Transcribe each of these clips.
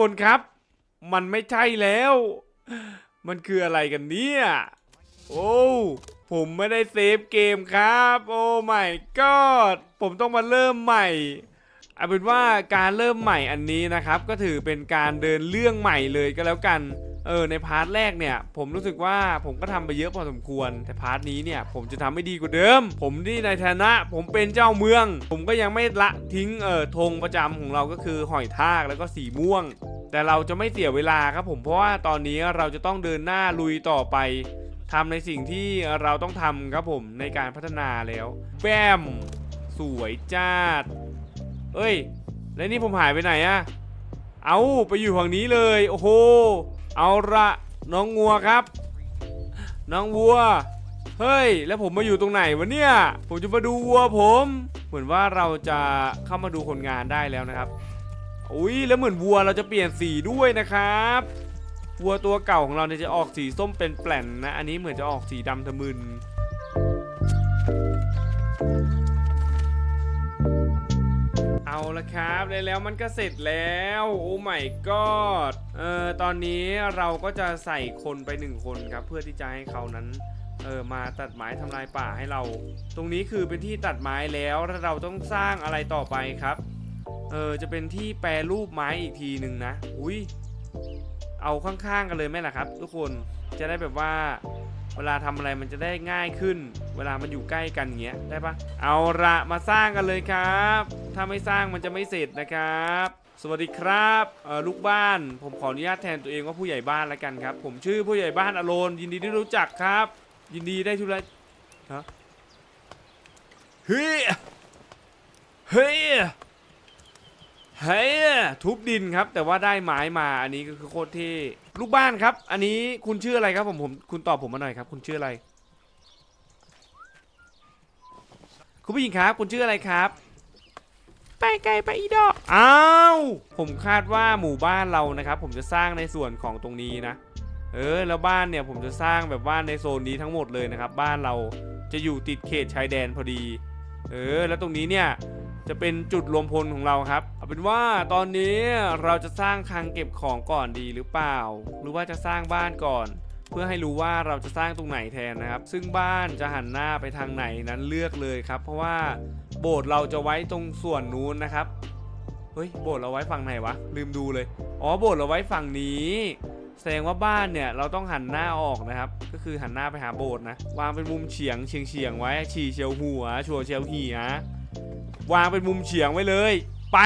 คนครับ มันไม่ใช่แล้ว มันคืออะไรกันเนี่ย โอ้ผมไม่ได้เซฟเกมครับ โอ้ไม่ก็ผมต้องมาเริ่มใหม่เอาเป็นว่าการเริ่มใหม่อันนี้นะครับ ก็ถือเป็นการเดินเรื่องใหม่เลยก็แล้วกัน เออในพาร์ทแรกเนี่ย ผมรู้สึกว่าผมก็ทำไปเยอะพอสมควร แต่พาร์ทนี้เนี่ยผมจะทำให้ดีกว่าเดิม ผมที่ในฐานะ ผมเป็นเจ้าเมือง ผมก็ยังไม่ละทิ้งเอ่อธงประจำของเราก็คือหอยทากแล้วก็สีม่วง แต่เราจะไม่เสียเวลาครับผมเพราะว่าตอนนี้เราจะต้องเดินหน้าลุยต่อไปทำในสิ่งที่เราต้องทำครับผมในการพัฒนาแล้วแบมสวยจ้าดเอ้ย แล้วนี่ผมหายไปไหนอะเอาไปอยู่ฝั่งนี้เลย โอ้โห เอาละน้องงัวครับ น้องวัว เฮ้ย แล้วผมมาอยู่ตรงไหนวะเนี่ย ผมจะมาดูวัวผม เหมือนว่าเราจะเข้ามาดูคนงานได้แล้วนะครับ อุ้ยแล้วเหมือนวัวเราจะเปลี่ยนสีด้วยนะครับวัวตัวเก่าของเราเนี่ยจะออกสีส้มเป็นแปลนนะ อันนี้เหมือนจะออกสีดำทะมึนเอาละครับแล้แล้วมันก็เสร็จแล้ว โอ้ไม่กอด เอ่อตอนนี้เราก็จะใส่คนไปหนึ่งคนครับ เพื่อที่จะให้เขานั้นเออมาตัดไม้ทำลายป่าให้เรา ตรงนี้คือเป็นที่ตัดไม้แล้วเราต้องสร้างอะไรต่อไปครับ เออจะเป็นที่แปรรูปไม้อีกทีหนึ่งนะอุ้ยเอาข้างๆกันเลยไหมล่ะครับ ทุกคนจะได้แบบว่าเวลาทำอะไรมันจะได้ง่ายขึ้น เวลามันอยู่ใกล้กันอย่างเงี้ยได้ปะเอาละมาสร้างกันเลยครับ ถ้าไม่สร้างมันจะไม่เสร็จนะครับ สวัสดีครับลูกบ้าน ผมขออนุญาตแทนตัวเองว่าผู้ใหญ่บ้านแล้วกันครับ ผมชื่อผู้ใหญ่บ้านอโลนยินดีที่รู้จักครับ ยินดีได้ทุกไรฮะเฮ้ยเฮ้ยเฮ้ยทุบดินครับ แต่ว่าได้ไม้มาอันนี้ก็คือโคตรเท่ลูกบ้านครับ อันนี้คุณชื่ออะไรครับผมผมคุณตอบผมมาหน่อยครับ คุณชื่ออะไร คุณผู้หญิงครับ คุณชื่ออะไรครับ ไปไกลไปอีดอก อ้าว ผมคาดว่าหมู่บ้านเรานะครับ ผมจะสร้างในส่วนของตรงนี้นะ เออ แล้วบ้านเนี่ยผมจะสร้างแบบว่าในโซนนี้ทั้งหมดเลยนะครับ บ้านเราจะอยู่ติดเขตชายแดนพอดี เออ แล้วตรงนี้เนี่ยจะเป็นจุดรวมพลของเราครับ เอาเป็นว่าตอนนี้เราจะสร้างคลังเก็บของก่อนดีหรือเปล่า หรือว่าจะสร้างบ้านก่อน เพื่อให้รู้ว่าเราจะสร้างตรงไหนแทนนะครับ ซึ่งบ้านจะหันหน้าไปทางไหนนั้นเลือกเลยครับ เพราะว่าโบสถ์เราจะไว้ตรงส่วนนู้นนะครับ เฮ้ยโบสถ์เราไว้ฝั่งไหนวะ ลืมดูเลย อ๋อโบสถ์เราไว้ฝั่งนี้ แสดงว่าบ้านเนี่ยเราต้องหันหน้าออกนะครับ ก็คือหันหน้าไปหาโบสถ์นะ วางเป็นมุมเฉียงเฉียงเฉียงไว้ ฉี่เฉียวหัว ชัวเฉียวหีนะวางเป็นมุมเฉียงไว้เลย ไป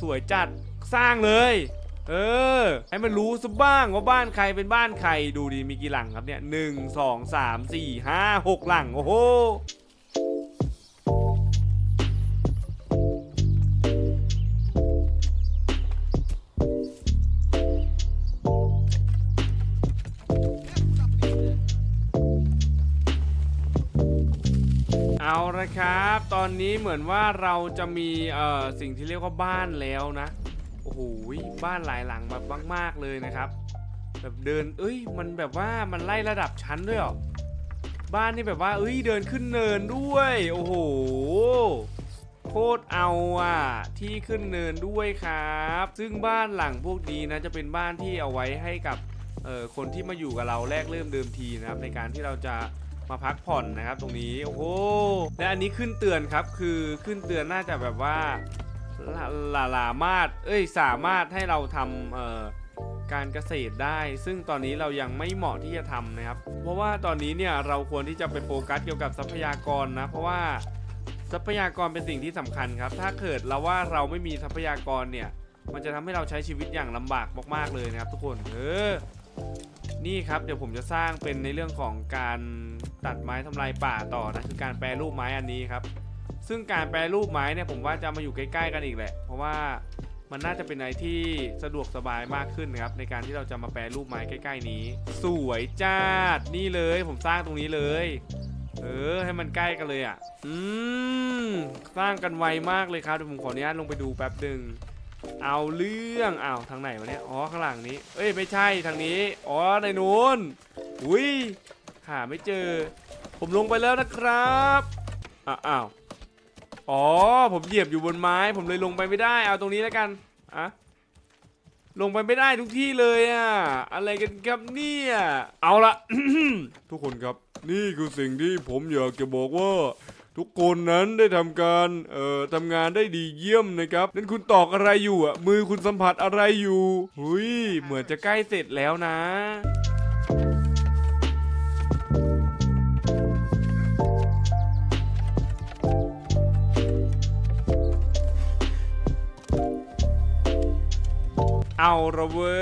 สวยจัด สร้างเลย เออ ให้มันรู้ซะบ้างว่าบ้านใครเป็นบ้านใคร ดูดิมีกี่หลังครับเนี่ยหนึ่งสองสามสี่ห้าหกหลัง โอ้โห ละครับ ตอนนี้เหมือนว่าเราจะมีเอ่อสิ่งที่เรียกว่าบ้านแล้วนะ โอ้โหบ้านหลายหลังแบบมาก ๆเลยนะครับ แบบเดิน เอ้ย มันแบบว่ามันไล่ระดับชั้นด้วยหรอ บ้านนี่แบบว่า เอ้ย เดินขึ้นเนินด้วย โอ้โห โคตรเอาอะ ที่ขึ้นเนินด้วยครับ ซึ่งบ้านหลังพวกนี้นะ จะเป็นบ้านที่เอาไว้ให้กับ เอ่อ คนที่มาอยู่กับเราแรกเริ่มเดิมทีนะครับ ในการที่เราจะ มาพักผ่อนนะครับตรงนี้โอ้โหและอันนี้ขึ้นเตือนครับคือขึ้นเตือนน่าจะแบบว่าลาลาลามาดเอ้ยสามารถให้เราทำเอ่อการเกษตรได้ ซึ่งตอนนี้เรายังไม่เหมาะที่จะทำนะครับ เพราะว่าตอนนี้เนี่ยเราควรที่จะไปโฟกัสเกี่ยวกับทรัพยากรนะเพราะว่าทรัพยากรเป็นสิ่งที่สำคัญครับ ถ้าเกิดเราว่าเราไม่มีทรัพยากรเนี่ย มันจะทำให้เราใช้ชีวิตอย่างลำบากมากๆเลยนะครับทุกคน เออ นี่ครับเดี๋ยวผมจะสร้างเป็นในเรื่องของการตัดไม้ทำลายป่าต่อนะคือการแปรรูปไม้อันนี้ครับ ซึ่งการแปรรูปไม้เนี่ยผมว่าจะมาอยู่ใกล้ ๆ กันอีกแหละ เพราะว่ามันน่าจะเป็นอะไรที่สะดวกสบายมากขึ้นนะครับ ในการที่เราจะมาแปรรูปไม้ใกล้ ๆ นี้ สวยจ้าดนี่เลยผมสร้างตรงนี้เลย เออให้มันใกล้กันเลยอะ อืมสร้างกันไวมากเลยครับเดี๋ยวผมขออนุญาตลงไปดูแป๊บหนึ่ง เอาเรื่องอ้าวทางไหนวะเนี่ย อ๋อ ข้างหลังนี้ เอ้ย ไม่ใช่ ทางนี้ อ๋อ ในนู้น อุ้ย หาไม่เจอ ผมลงไปแล้วนะครับอ้าว อ๋อ ผมเหยียบอยู่บนไม้ ผมเลยลงไปไม่ได้ เอาตรงนี้แล้วกันอะลงไปไม่ได้ทุกที่เลยอะอะไรกันครับเนี่ย เอาละ ทุกคนครับ นี่คือสิ่งที่ผมอยากจะบอกว่า ทุกคนนั้นได้ทำการเอ่อทำงานได้ดีเยี่ยมนะครับนั่นคุณตอกอะไรอยู่อะมือคุณสัมผัสอะไรอยู่หุยเหมือนจะใกล้เสร็จแล้วนะ เอาละเว้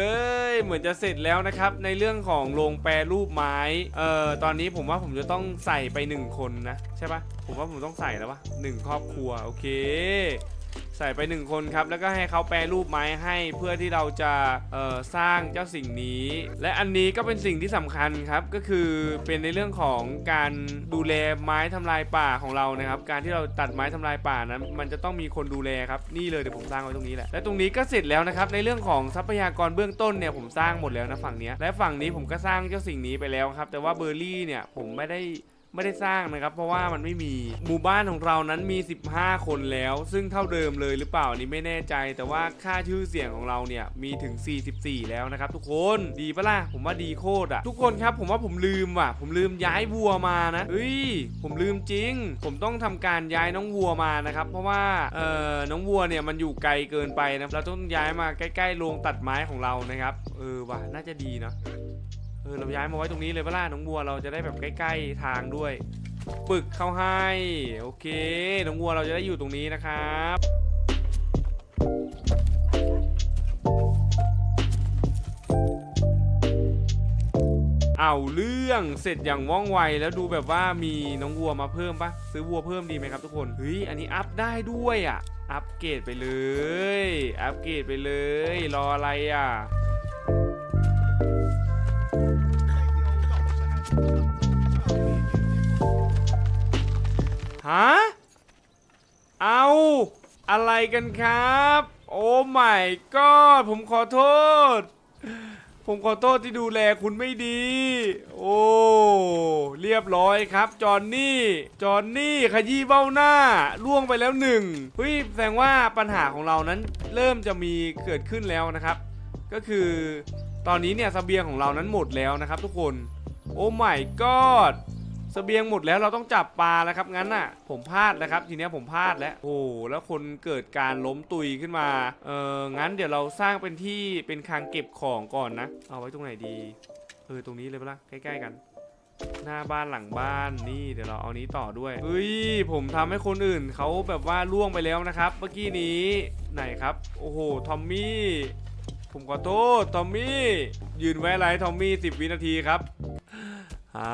ย เหมือนจะเสร็จแล้วนะครับ ในเรื่องของโรงแปรรูปไม้ เอ่อ ตอนนี้ผมว่าผมจะต้องใส่ไปหนึ่งคนนะ ใช่ปะผมว่าผมต้องใส่แล้ววะหนึ่งครอบครัว โอเค ใส่ไปหนึ่งคนครับ แล้วก็ให้เขาแปรรูปไม้ให้เพื่อที่เราจะเอ่อสร้างเจ้าสิ่งนี้ และอันนี้ก็เป็นสิ่งที่สำคัญครับก็คือเป็นในเรื่องของการดูแลไม้ทำลายป่าของเรานะครับ การที่เราตัดไม้ทำลายป่านั้น มันจะต้องมีคนดูแลครับนี่เลยเดี๋ยวผมสร้างไว้ตรงนี้แหละและตรงนี้ก็เสร็จแล้วนะครับในเรื่องของทรัพยากรเบื้องต้นเนี่ยผมสร้างหมดแล้วนะฝั่งนี้และฝั่งนี้ผมก็สร้างเจ้าสิ่งนี้ไปแล้วครับ แต่ว่าเบอร์รี่เนี่ยผมไม่ได้ ไม่ได้สร้างนะครับ เพราะว่ามันไม่มีหมู่บ้านของเรานั้นมี 15 คนแล้ว ซึ่งเท่าเดิมเลยหรือเปล่าอันนี้ไม่แน่ใจ แต่ว่าค่าชื่อเสียงของเราเนี่ยมีถึง 44 แล้วนะครับ ทุกคนดีปะล่ะผมว่าดีโคตรอะทุกคนครับผมว่าผมลืมว่ะ ผมลืมย้ายวัวมานะเฮ้ยผมลืมจริง ผมต้องทำการย้ายน้องวัวมานะครับ เพราะว่าเอ่อน้องวัวเนี่ยมันอยู่ไกลเกินไปนะเราต้องย้ายมาใกล้ๆโรงตัดไม้ของเรานะครับ เออว่ะน่าจะดีเนาะ เออเราย้ายมาไว้ตรงนี้เลยเปะล่าน้องวัวเราจะได้แบบใกล้ๆทางด้วย ปึกเข้าให้โอเคน้องวัวเราจะได้อยู่ตรงนี้นะครับเอาเรื่องเสร็จอย่างว่องไวแล้วดูแบบว่ามีน้องวัวมาเพิ่มปะซื้อวัวเพิ่มดีไหมครับทุกคนเฮ้ยอันนี้อัพได้ด้วยอะอัพเกรดไปเลย อัพเกรดไปเลย รออะไรอะ ฮะ เอาอะไรกันครับ โอ้ my god ผมขอโทษ ผมขอโทษที่ดูแลคุณไม่ดี โอ้ เรียบร้อยครับ จอนนี่ จอนนี่ขยี้เบ้าหน้าล่วงไปแล้วหนึ่งเฮ้ยแสดงว่าปัญหาของเรานั้นเริ่มจะมีเกิดขึ้นแล้วนะครับ ก็คือตอนนี้เนี่ยสเสบียงของเรานั้นหมดแล้วนะครับทุกคน โอ้ my god เสบียงหมดแล้วเราต้องจับปลาแล้วครับงั้นน่ะ ผมพลาดแล้วครับ ทีเนี้ยผมพลาดแล้วโอ้แล้วคนเกิดการล้มตุยขึ้นมาเอองั้นเดี๋ยวเราสร้างเป็นที่เป็นคลังเก็บของก่อนนะ เอาไว้ตรงไหนดีเออตรงนี้เลยปะล่ะใกล้ๆกัน หน้าบ้านหลังบ้านนี่เดี๋ยวเราเอานี้ต่อด้วยเฮ้ยผมทำให้คนอื่นเขาแบบว่าล่วงไปแล้วนะครับ เมื่อกี้นี้ไหนครับโอ้โหทอมมี่ผมขอโทษทอมมี่ยืนไว้ไรทอมมี่10วินาทีครับฮา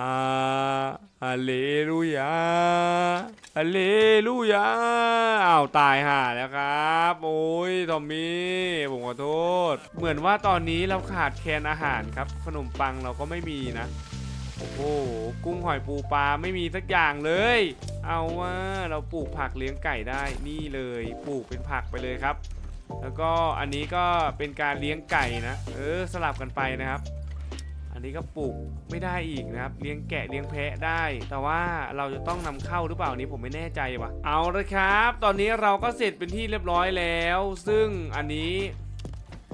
ฮาเลลูยาฮาเลลูยาอ้าวตายห่าแล้วครับ โอ้ยทอมมี่ผมขอโทษ เหมือนว่าตอนนี้เราขาดแคลนอาหารครับ ขนมปังเราก็ไม่มีนะ โอ้โห กุ้งหอยปูปลาไม่มีสักอย่างเลย เอาว่าเราปลูกผักเลี้ยงไก่ได้นี่เลย ปลูกเป็นผักไปเลยครับ แล้วก็อันนี้ก็เป็นการเลี้ยงไก่นะ เออสลับกันไปนะครับ นนี้ก็ปลูกไม่ได้อีกนะครับ เลี้ยงแกะเลี้ยงแพะได้ แต่ว่าเราจะต้องนำเข้าหรือเปล่าอันนี้ผมไม่แน่ใจว่ะ เอาละครับ ตอนนี้เราก็เสร็จเป็นที่เรียบร้อยแล้ว ซึ่งอันนี้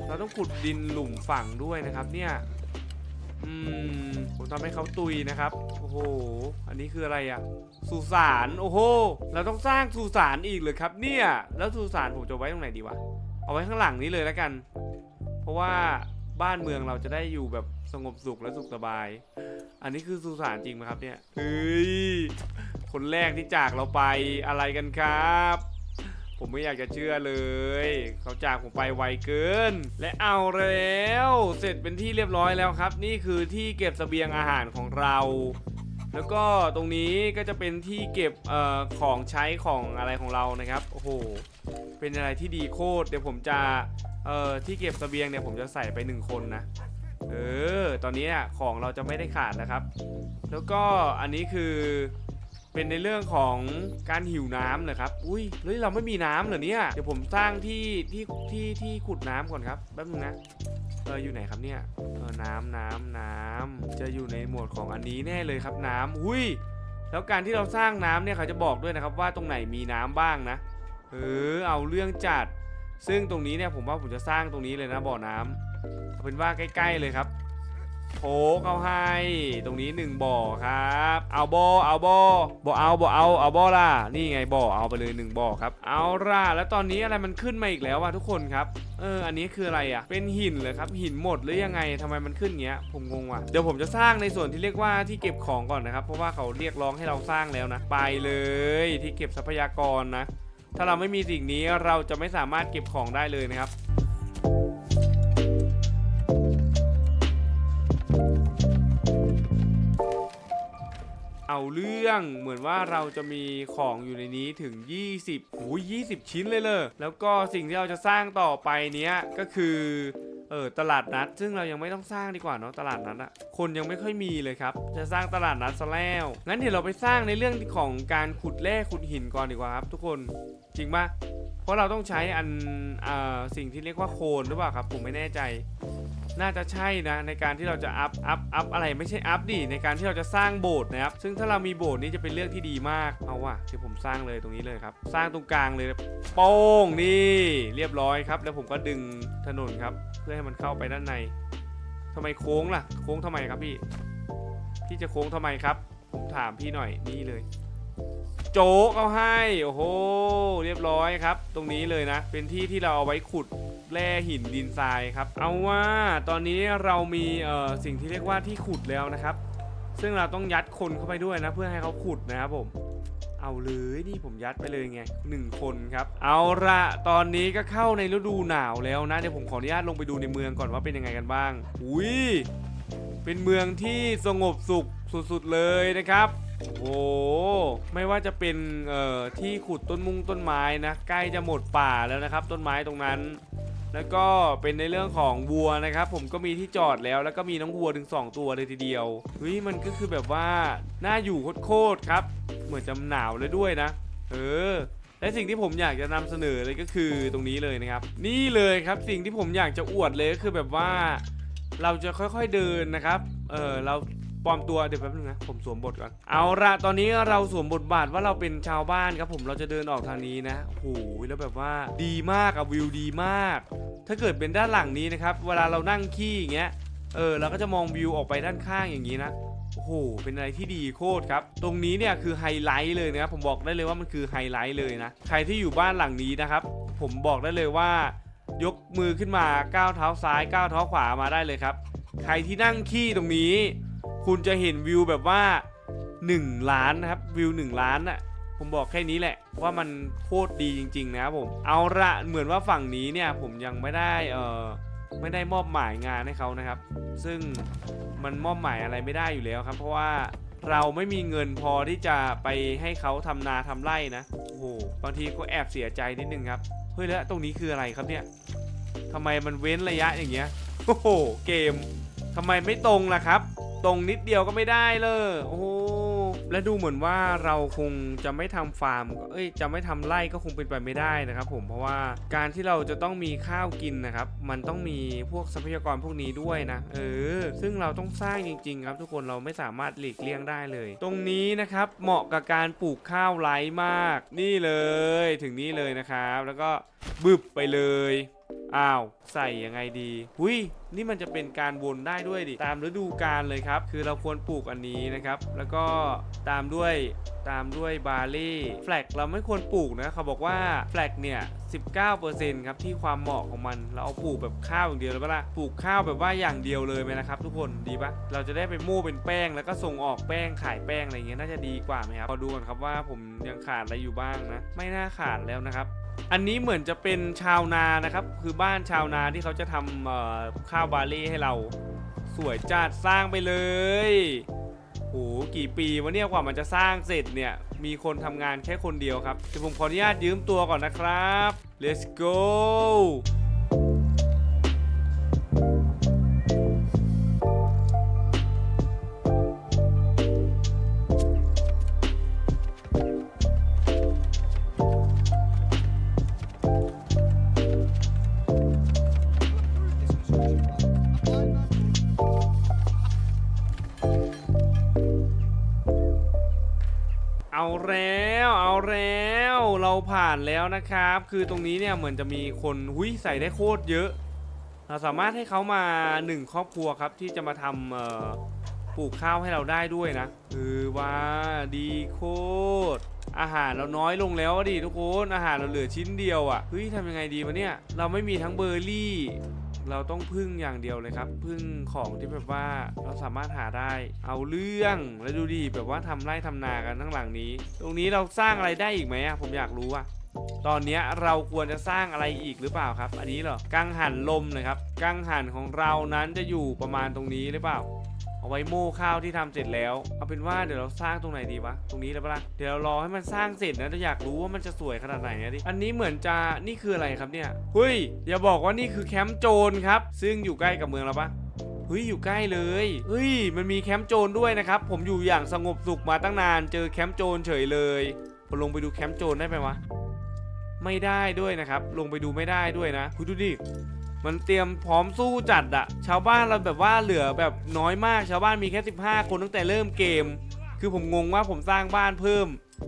เราต้องขุดดินหลุมฝังด้วยนะครับเนี่ย อืม ผมทำให้เขาตุยนะครับ โอ้โห อันนี้คืออะไรอะสุสาน โอ้โห เราต้องสร้างสุสานอีกเลยครับ เนี่ย แล้วสุสานผมจะไว้ตรงไหนดีวะ เอาไว้ข้างหลังนี้เลยแล้วกัน เพราะว่า บ้านเมืองเราจะได้อยู่แบบสงบสุขและสุขสบาย อันนี้คือสุสานจริงไหมครับเนี่ยเฮ้ยคนแรกที่จากเราไปอะไรกันครับ ผมไม่อยากจะเชื่อเลย เขาจากผมไปไวเกิน และเอาแล้ว เสร็จเป็นที่เรียบร้อยแล้วครับ นี่คือที่เก็บเสบียงอาหารของเรา แล้วก็ตรงนี้ก็จะเป็นที่เก็บออของใช้ของอะไรของเรานะครับ โอ้โห เป็นอะไรที่ดีโคตร เดี๋ยวผมจะ เอ่อที่เก็บเสบียงเนี่ยผมจะใส่ไปหนึ่งคนนะ เออ ตอนนี้ของเราจะไม่ได้ขาดนะครับ แล้วก็อันนี้คือเป็นในเรื่องของการหิวน้ำนะครับ อุ้ยเฮ้ยเราไม่มีน้ำเหรอเนี่ย เดี๋ยวผมสร้างที่ที่ที่ที่ขุดน้ำก่อนครับ แป๊บนึงนะ เอออยู่ไหนครับเนี่ย เออน้ำน้ำน้ำจะอยู่ในหมวดของอันนี้แน่เลยครับน้ำอุ้ย แล้วการที่เราสร้างน้ำเนี่ยเขาจะบอกด้วยนะครับว่าตรงไหนมีน้ำบ้างนะ เออเอาเรื่องจัด ซึ่งตรงนี้เนี่ยผมว่าผมจะสร้างตรงนี้เลยนะบ่อน้ำเอาเป็นว่าใกล้ ๆเลยครับโผเข้าให้ตรงนี้หนึ่งบ่อครับ เอาบ่อเอาบ่อบ่อเอาบ่อเอาเอาบ่อล่ะนี่ไงบ่อเอาไปเลยหนึ่งบ่อครับ เอาล่ะแล้วตอนนี้อะไรมันขึ้นมาอีกแล้ววะทุกคนครับเอออันนี้คืออะไรอะ เป็นหินเลยครับหินหมดหรือยังไงทำไมมันขึ้นเงี้ยผมงงว่ะเดี๋ยวผมจะสร้างในส่วนที่เรียกว่าที่เก็บของก่อนนะครับเพราะว่าเขาเรียกร้องให้เราสร้างแล้วนะ ไปเลยที่เก็บทรัพยากรนะ ถ้าเราไม่มีสิ่งนี้เราจะไม่สามารถเก็บของได้เลยนะครับ เอาเรื่องเหมือนว่าเราจะมีของอยู่ในนี้ถึง 20โอ้ย20 ชิ้นเลยเลย แล้วก็สิ่งที่เราจะสร้างต่อไปเนี้ยก็คือ เออตลาดนัด ซึ่งเรายังไม่ต้องสร้างดีกว่าเนาะตลาดนัดอะคนยังไม่ค่อยมีเลยครับ จะสร้างตลาดนัดซะแล้วงั้นเดี๋ยวเราไปสร้างในเรื่องของการขุดแร่ขุดหินก่อนดีกว่าครับ ทุกคนจริงปะเพราะเราต้องใช้อันอ่อสิ่งที่เรียกว่าโคนหรือเปล่าครับผมไม่แน่ใจ น่าจะใช่นะในการที่เราจะอัพอัพอัพอะไรไม่ใช่อัพดิในการที่เราจะสร้างโบสถ์นะครับ ซึ่งถ้าเรามีโบสถ์นี้จะเป็นเรื่องที่ดีมากเอาว่ะที่ผมสร้างเลยตรงนี้เลยครับ สร้างตรงกลางเลยโป้งนี่เรียบร้อยครับ แล้วผมก็ดึงถนนครับ เพื่อให้มันเข้าไปด้านในทำไมโค้งล่ะ โค้งทำไมครับพี่พี่จะโค้งทำไมครับ ผมถามพี่หน่อยนี่เลย โจ๊กเอาให้โอ้โหเรียบร้อยครับ ตรงนี้เลยนะ เป็นที่ที่เราเอาไว้ขุด แร่หินดินทรายครับ เอาว่าตอนนี้เรามีเอ่อสิ่งที่เรียกว่าที่ขุดแล้วนะครับ ซึ่งเราต้องยัดคนเข้าไปด้วยนะ เพื่อให้เขาขุดนะครับผม เอาเลยนี่ผมยัดไปเลยไงหนึ่งคนครับ เอาละตอนนี้ก็เข้าในฤดูหนาวแล้วนะเดี๋ยวผมขออนุญาตลงไปดูในเมืองก่อนว่าเป็นยังไงกันบ้าง อุ้ยเป็นเมืองที่สงบสุขสุดๆเลยนะครับโอ้โหไม่ว่าจะเป็นเอ่อที่ขุดต้นมุงต้นไม้นะใกล้จะหมดป่าแล้วนะครับ ต้นไม้ตรงนั้น แล้วก็เป็นในเรื่องของวัวนะครับผมก็มีที่จอดแล้ว แล้วก็มีน้องวัวถึง 2 ตัวเลยทีเดียวเฮ้ยมันก็คือแบบว่าน่าอยู่โคตรครับ เหมือนจะหนาวเลยด้วยนะ เออและสิ่งที่ผมอยากจะนำเสนอเลยก็คือตรงนี้เลยนะครับ นี่เลยครับสิ่งที่ผมอยากจะอวดเลยก็คือแบบว่า เราจะค่อยๆเดินนะครับ เออเรา ปลอมตัวเดี๋ยวแป๊บนึงนะผมสวมบทก่อนเอาละตอนนี้เราสวมบทบาทว่าเราเป็นชาวบ้านครับผมเราจะเดินออกทางนี้นะโอ้โหแล้วแบบว่าดีมากอะวิวดีมาก ถ้าเกิดเป็นด้านหลังนี้นะครับเวลาเรานั่งขี้อย่างเงี้ยเออเราก็จะมองวิวออกไปด้านข้างอย่างนี้นะโอ้โห เป็นอะไรที่ดีโคตรครับ ตรงนี้เนี่ยคือไฮไลท์เลยนะครับ ผมบอกได้เลยว่ามันคือไฮไลท์เลยนะ ใครที่อยู่บ้านหลังนี้นะครับ ผมบอกได้เลยว่า ยกมือขึ้นมาก้าวเท้าซ้ายก้าวเท้าขวามาได้เลยครับ ใครที่นั่งขี้ตรงนี้ คุณจะเห็นวิวแบบว่า 1 ล้านนะครับวิว 1 ล้านน่ะผมบอกแค่นี้แหละว่ามันโคตรดีจริง ๆ นะครับผมเอาละเหมือนว่าฝั่งนี้เนี่ยผมยังไม่ได้เออไม่ได้มอบหมายงานให้เขานะครับ ซึ่งมันมอบหมายอะไรไม่ได้อยู่แล้วครับ เพราะว่าเราไม่มีเงินพอที่จะไปให้เขาทำนาทำไร่นะโอ้โหบางทีก็แอบเสียใจนิดนึงครับเฮ้ยแล้วตรงนี้คืออะไรครับเนี่ยทำไมมันเว้นระยะอย่างเงี้ยโอ้โหเกมทำไมไม่ตรงล่ะครับ ตรงนิดเดียวก็ไม่ได้เลยโอ้โหและดูเหมือนว่าเราคงจะไม่ทำฟาร์ม เอ้ย จะไม่ทำไร่ก็คงเป็นไปไม่ได้นะครับผม เพราะว่าการที่เราจะต้องมีข้าวกินนะครับ มันต้องมีพวกทรัพยากรพวกนี้ด้วยนะ เออ ซึ่งเราต้องสร้างจริง ๆ ครับ ทุกคน เราไม่สามารถหลีกเลี่ยงได้เลย ตรงนี้นะครับ เหมาะกับการปลูกข้าวไร้มาก นี่เลย ถึงนี่เลยนะครับ แล้วก็บึบไปเลย อ้าว ใส่ยังไงดีหุยนี่มันจะเป็นการวนได้ด้วยดิ ตามฤดูกาลเลยครับ คือเราควรปลูกอันนี้นะครับ แล้วก็ตามด้วยตามด้วยบาร์ลี่แฟลกเราไม่ควรปลูกนะเขาบอกว่าแฟลกเนี่ย 19%ครับที่ความเหมาะของมัน เราเอาปลูกแบบข้าวอย่างเดียวเลยปะล่ะ ปลูกข้าวแบบว่าอย่างเดียวเลยไหมนะครับ ทุกคนดีปะเราจะได้ไปโม่เป็นแป้งแล้วก็ส่งออกแป้งขายแป้งอะไรเงี้ยน่าจะดีกว่าไหมครับ พอดูกันครับว่าผมยังขาดอะไรอยู่บ้างนะ ไม่น่าขาดแล้วนะครับ อันนี้เหมือนจะเป็นชาวนานะครับ คือบ้านชาวนาที่เขาจะทำข้าวบาเล่ให้เรา สวยจัดสร้างไปเลยโหกี่ปีวะเนี่ยกว่ามันจะสร้างเสร็จเนี่ย มีคนทำงานแค่คนเดียวครับเดี๋ยวผมขออนุญาตยืมตัวก่อนนะครับ let's go ผ่านแล้วนะครับ คือตรงนี้เนี่ยเหมือนจะมีคนหุยใส่ได้โคตรเยอะ เราสามารถให้เขามาหนึ่งครอบครัวครับที่จะมาทำปลูกข้าวให้เราได้ด้วยนะ คือว่าดีโคตรอาหารเราน้อยลงแล้วดิทุกคนอาหารเราเหลือชิ้นเดียวอะ่ะเฮ้ยทำยังไงดีวะเนี่ย เราไม่มีทั้งเบอร์รี่ เราต้องพึ่งอย่างเดียวเลยครับ พึ่งของที่แบบว่าเราสามารถหาได้ เอาเรื่องแล้วดูดิแบบว่าทำไร่ทำนากันทั้งหลังนี้ ตรงนี้เราสร้างอะไรได้อีกไหมอะผมอยากรู้อะตอนนี้เราควรจะสร้างอะไรอีกหรือเปล่าครับ อันนี้เหรอกังหันลมนะครับกังหันของเรานั้นจะอยู่ประมาณตรงนี้หรือเปล่า เอาไว้โม่ข้าวที่ทำเสร็จแล้ว เอาเป็นว่าเดี๋ยวเราสร้างตรงไหนดีวะ ตรงนี้เลยปะล่ะ เดี๋ยวเรารอให้มันสร้างเสร็จนะจะอยากรู้ว่ามันจะสวยขนาดไหนอะดิ อันนี้เหมือนจะนี่คืออะไรครับเนี่ยเฮ้ยอย่าบอกว่านี่คือแคมป์โจรครับ ซึ่งอยู่ใกล้กับเมืองเราปะเฮ้ยอยู่ใกล้เลยเฮ้ยมันมีแคมป์โจรด้วยนะครับ ผมอยู่อย่างสงบสุขมาตั้งนาน เจอแคมป์โจรเฉยเลยผมลงไปดูแคมป์โจรได้ไหมวะ ไม่ได้ด้วยนะครับ ลงไปดูไม่ได้ด้วยนะคุณดูดิ มันเตรียมพร้อมสู้จัดอะชาวบ้านเราแบบว่าเหลือแบบน้อยมากชาวบ้านมีแค่ 15 คนตั้งแต่เริ่มเกม คือผมงงว่าผมสร้างบ้านเพิ่ม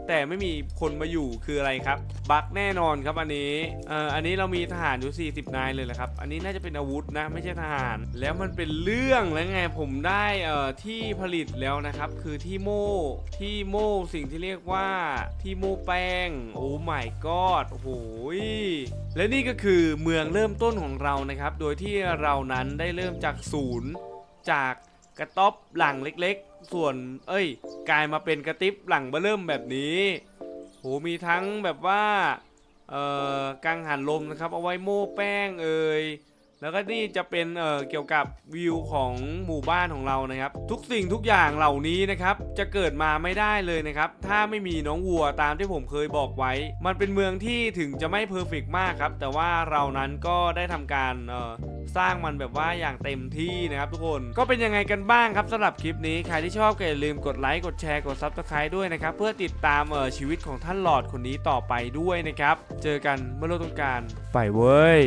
แต่ไม่มีคนมาอยู่คืออะไรครับบั๊กแน่นอนครับอันนี้เอ่ออันนี้เรามีทหารอยู่40นายเลยแหละครับอันนี้น่าจะเป็นอาวุธนะไม่ใช่ทหาร แล้วมันเป็นเรื่องแล้วไงผมได้เอ่อที่ผลิตแล้วนะครับคือที่โม่ที่โม่สิ่งที่เรียกว่าที่โม่แป้งโอ้ my god โอ้โหยและนี่ก็คือเมืองเริ่มต้นของเรานะครับ โดยที่เรานั้นได้เริ่มจากศูนย์จาก กระต๊อบหลังเล็กๆ ส่วน เอ้ย กลายมาเป็นกระติบหลังเบอเริ่มแบบนี้โหมีทั้งแบบว่า เอ่อกังหันลมนะครับ เอาไว้โม่แป้งเอ่ย แล้วก็นี่จะเป็นเอ่อเกี่ยวกับวิวของหมู่บ้านของเรานะครับ ทุกสิ่งทุกอย่างเหล่านี้นะครับจะเกิดมาไม่ได้เลยนะครับ ถ้าไม่มีน้องวัวตามที่ผมเคยบอกไว้ มันเป็นเมืองที่ถึงจะไม่เพอร์เฟกต์มากครับ แต่ว่าเรานั้นก็ได้ทำการเอ่อสร้างมันแบบว่าอย่างเต็มที่นะครับทุกคนก็เป็นยังไงกันบ้างครับสำหรับคลิปนี้ใครที่ชอบก็อย่าลืมกดไลค์กดแชร์กด Subscribe ด้วยนะครับ เพื่อติดตามเอ่อชีวิตของท่านหลอดคนนี้ต่อไปด้วยนะครับ เจอกันเมื่อโลกต้องการไปเว้ย